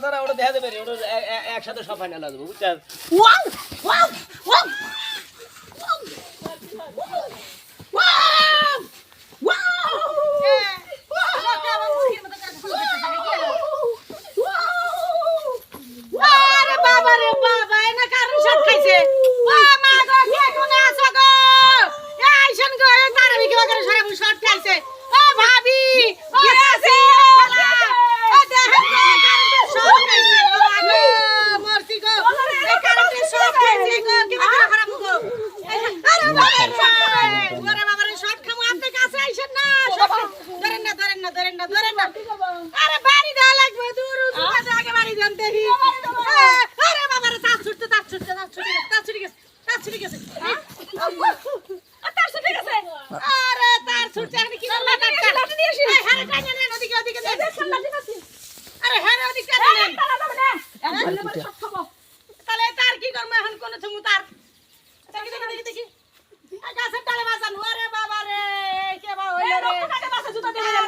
ওটা দেখা দেবে রে, ওটা একসাথে সব ফাইনাল আসব বুঝছেন ওয়াও ওয়াও ওয়াও আরে বাবা রে বাবা এনা কারণ শট খাইছে ও মা গো কে কোনে আছো গো এ আইছেন গো এ তার বিকে করে সারা বু শট খাইছে ও ভাবি ও আছে ও দেখেন গো কারেন্টের শট খাইছে ও মা গো মরছি গো এ কারেন্টের শট খাইছে গো কি করে খারাপ গো আরে বাবা রে ওরে বাবা রে শট খামু আপনি কাছে আইছেন না ধরেন না ধরেন না ধরেন না। আরে বাড়ি দেওয়া লাগবে দূর আগে বাড়ি দেন দেখি। আরে বাবা রে তার ছুটতে তার ছুটতে তার ছুটে গেছে তার ছুটে গেছে। তার ছুটে গেছে তার ছুটে গেছে। আরে তার ছুটতে আমি কি করব লাঠি লাঠি দিয়ে আসি। টাইনা নেন ওদিকে ওদিকে দেন। লাঠি কাছে আরে হ্যাঁ? ওদিকে নেন তাহলে তার কি করব এখন কোন থমু তার দেখি দেখি দেখি দেখি আ, গাছের ডালে বাঁচানো আরে বাবা রে কে বা হইল রে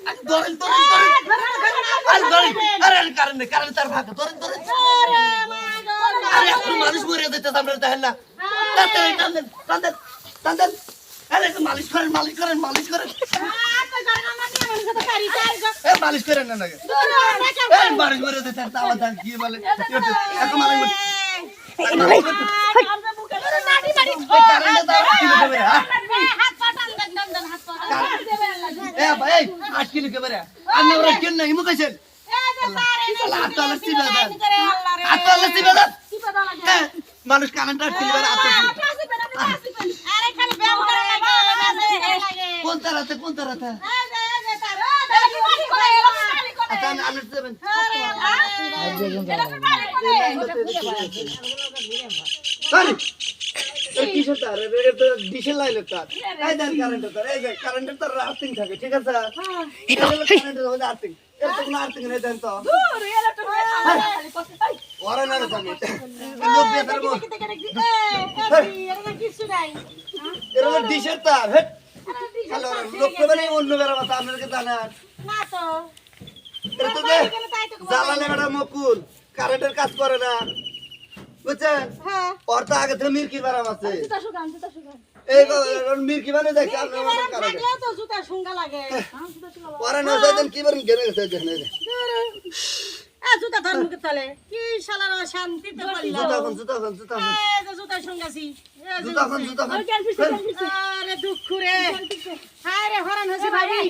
করে হ্যাঁ? হয়। হ্যাঁ? ধরেন ধরেন ধরেন আরে কারেন্ট কারেন্ট তার ভাগ ধরেন আরে এখন মানুষ মরে যেতে আমরা দেখেন না তাড়াতাড়ি টান দেন টান দেন টান দেন আরে মালিশ করেন মালিশ করেন মালিশ করেন করে মানে মালিশ করেন না নাকি মানুষ মরে যেতে তাও দান কি বলে এখন মালিশ। রে। আত্মা আল্লাহ চিবা দেন। চিপা দেওয়া লাগে। হ্যাঁ, মানুষ কারেন্ট লাগে। কোন তারাতে কোন তারাতে এই কিসের তার? এটা তো ডিশেল লাইনের তার। এই দেন কারেন্টের তার এই যে কারেন্টের তার আর্থিং থাকে ঠিক আছে? কারেন্টের মধ্যে আর্থিং ডিশের তার হেট। মানে অন্য বেড়া কথা না তো। মকুল কারেন্টের কাজ করে না। বুঝছেন হ্যাঁ। ওর তো আগে থেকে মির্কি বারাম আছে জুতা শুকান, জুতা শুকান। এই মির্কি মানে দেখে এই আপনার কি মতন বারাম কারেন্ট থাকলেও তো জুতা শুঙ্গা লাগে। হ্যাঁ, জুতা শুকাবো। ওরা না যাইতেন কি বারেন গেলে গেছে দেখেন এই যে। দূর। এ, জুতা ধর মুখে তলে। কি শালার শান্তিতে বলল। জুতা খান জুতা খান জুতা খান এই যে জুতা শুঙ্গাছি। জুতা খান জুতা খান আরে দুঃখ রে হায় রে হরান হয়েছে ভাবি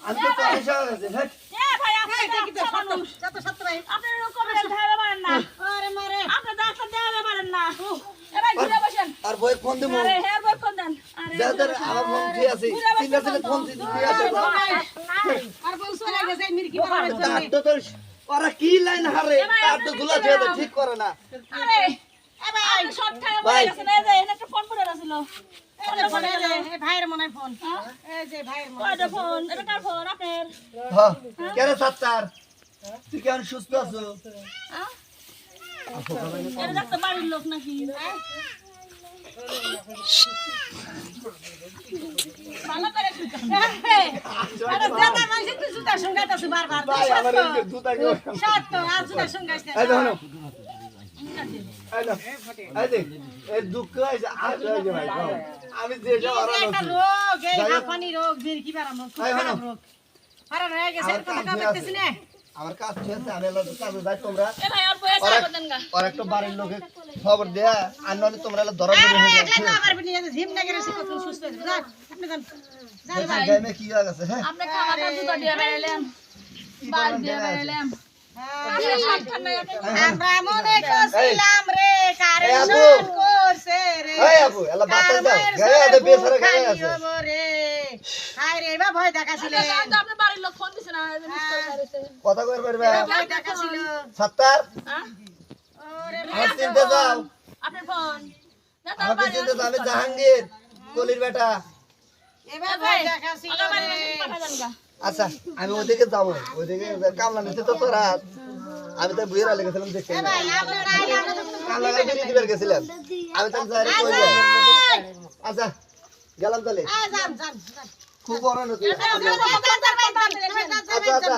আমি তো পয়সা আছে হেট এ ভাই আপনি দেখি তো মানুষ যত সত্য ভাই আপনি কবে ধারে মারেন না আরে মারে আপনি ডাক্তার দেওয়া পারেন না এ ভাই ঘুরে বসেন আর বই ফোন দেবো আরে হেয়ার বয় কোন দেন। আরে যাদের আমার ফোন ঠিক আছে। চিল্লা চিল্লা ফোন দিয়ে আসে আর বউ চলে গেছে মিরকি বানানোর জন্য। তো ওরা কি লাইন হারে? তার তো গুলা ছেড়ে ঠিক করে না। আরে এ ভাই শর্ট খায়। বলে গেছে না? যে একটা ফোন ফোন ভাইয়ের মনে ফোন। এই যে ভাইয়ের মনে ফোন। এটা কার ফোন? আপনার? হ্যাঁ কেন সাত্তার? তুই কেমন সুস্থ আছো? এটা দেখতে বাড়ির লোক নাকি? ভালো আমি যে রোগ। রোগ। রোগ আমার কাজ হয়ে শেষ আমি এলো কাজে যাই তোমরা। এ ভাই আর একটা বাড়ির লোকে খবর দেয়া আর নলে তোমরা এলো ধরা ধরে হয়ে যাচ্ছে আমার বিনি ঝিম না গেলে কত সুস্থ হয়ে যাবে? আপনি যান। যান ভাই। গায়ে কি হয়ে গেছে হ্যাঁ? আপনি খাওয়াটা জুতা দিয়ে বেরাইলেন কি দিয়ে বেরাইলাম আমরা মনে করছিলাম রে এই করছে রে। এই আপু, এলা বাতাস দাও। গায়ে হাতে বেসারা গায়ে আছে। হব রে। হায় রে, এবার ভয় দেখাছিলেন। আপনার বাড়ির লোক ফোন দিছে কথা কই পারবে? ভয় দেখাছিল। সাত্তার? ওরে চিনতে যাও আপনার ফোন। আমাকে চিনতে যাও আমি জাহাঙ্গীর কলির বেটা। এবার আচ্ছা আমি ওদিকে যাব। ওদিকে কামলা নিতে তো তোরা। আমি তো বুয়ের আলে গেছিলাম দেখতে কামলা গাড়ি গেছিলাম। আমি তো যাই কই আচ্ছা গেলাম তাহলে। যান যান। আচ্ছা আচ্ছা আচ্ছা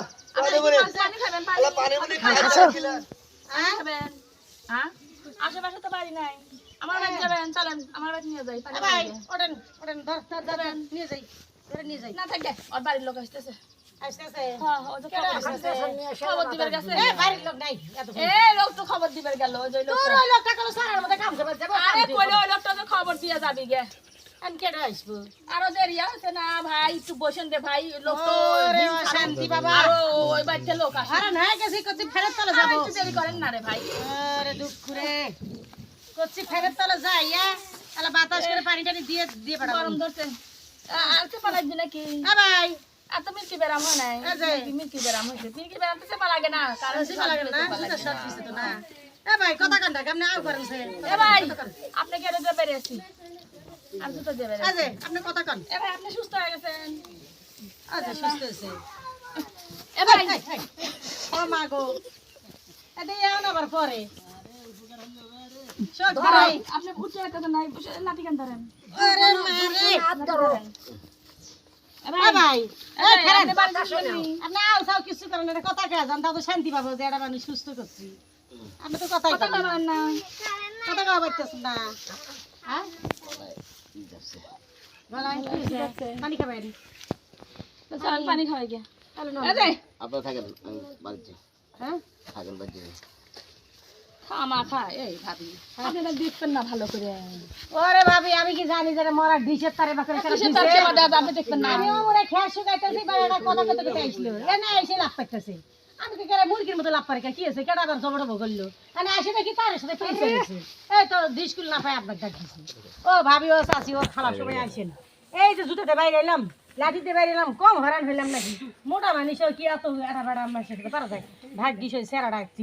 হ্যাঁ আশেপাশে তো বাড়ি নাই আমার বাড়ি যাবেন চলেন বাড়ি নিয়ে যাই ভাই ওঠেন ওঠেন ধর নিয়ে যাই ধরে নিয়ে যাই না ওর বাড়ির লোক আসতেছে হ্যাঁ খবর দিয়ে যাবি গে আমি কেটে আসব? আরও দেরি আছে না ভাই একটু বসেন দে ভাই লোক তো ওরে বাবা। আরও ওই বাড়িতে লোক আসে। আরে না গেছি কচ্ছি ফেরত তলে যাব। একটু দেরি করেন না রে ভাই। আরে দুঃখ রে। কচ্ছি ফেরত তলে যাই তাহলে বাতাস করে পানি টানি দিয়ে দিয়ে পাঠাবো গরম ধরছে। আর নাকি? ভাই। তো মিল্কি বেরাম হয় নাই মিল্কি- মিল্কি বেরাম হয়েছে মিল্কি বেরাম তো লাগে না। কারণ বেশি লাগে না সুন্দর শর্ট তো না। এ ভাই কথা কান্ডা কেমনে আউ করেন সে। এ ভাই আপনি কেন যে বেরিয়েছি আমি তো যে বেরিয়েছি আজে আপনি কথা কান। এ ভাই আপনি সুস্থ হয়ে গেছেন। আচ্ছা সুস্থ হয়েছে। এ ভাই। ও মা গো। এটা এমন আবার পরে। শোক ভাই ভাই। আপনি উঠে একটা তো নাই বসে লাঠি কেন ধরেন। আরে মারে হাত ধরো। এ এ ভাই। এ এই ভাই, ফেরেন আপনি বাড়ি যাবেন নি? আপনি আও চাও কিছু করেন এটা কথা কে জান তাও তো শান্তি পাবো যে এটা মানুষ সুস্থ করছি। আপনি তো কথাই কথা করেন না। বলবেন না। কথা কওয়া পারতেছেন না। হ্যাঁ? বলাই, পানি খাবেন তো চল পানি খাওয়াই গিয়া তাহলে না এ যে আপনারা থাকেন আমি বাড়িতে হ্যাঁ থাকেন বাড়িতে খামা খা এই ভাবি আপনি না দেখবেন না ভালো করে ওরে ভাবি আমি কি জানি যে মরা ডিশের তারে বাকরে খেলা কিসের তার আপনি দেখবেন না আমি ওরে খেয়া শুকাইতেছি বা এটা কথা কথা কথা আইছিল এ না এসে লাভ পাইতেছে আমি কি করে মুরগির মতো লাভ পারি কি আছে কেডা আবার জবড় বগল্লো মানে আসে নাকি তার সাথে এই তো স্কুল না পাই আপনার ডাকিছি ও ভাবি ও চাচি ও খালা সবাই আসেন এই যে জুতোতে বাইরে এলাম লাঠিতে বাইরে এলাম কম হরান হইলাম নাকি? মোটা মানুষ কি এত বেড়া আমার সাথে? পারা যায় ভাগ দিস সেরা ডাকছি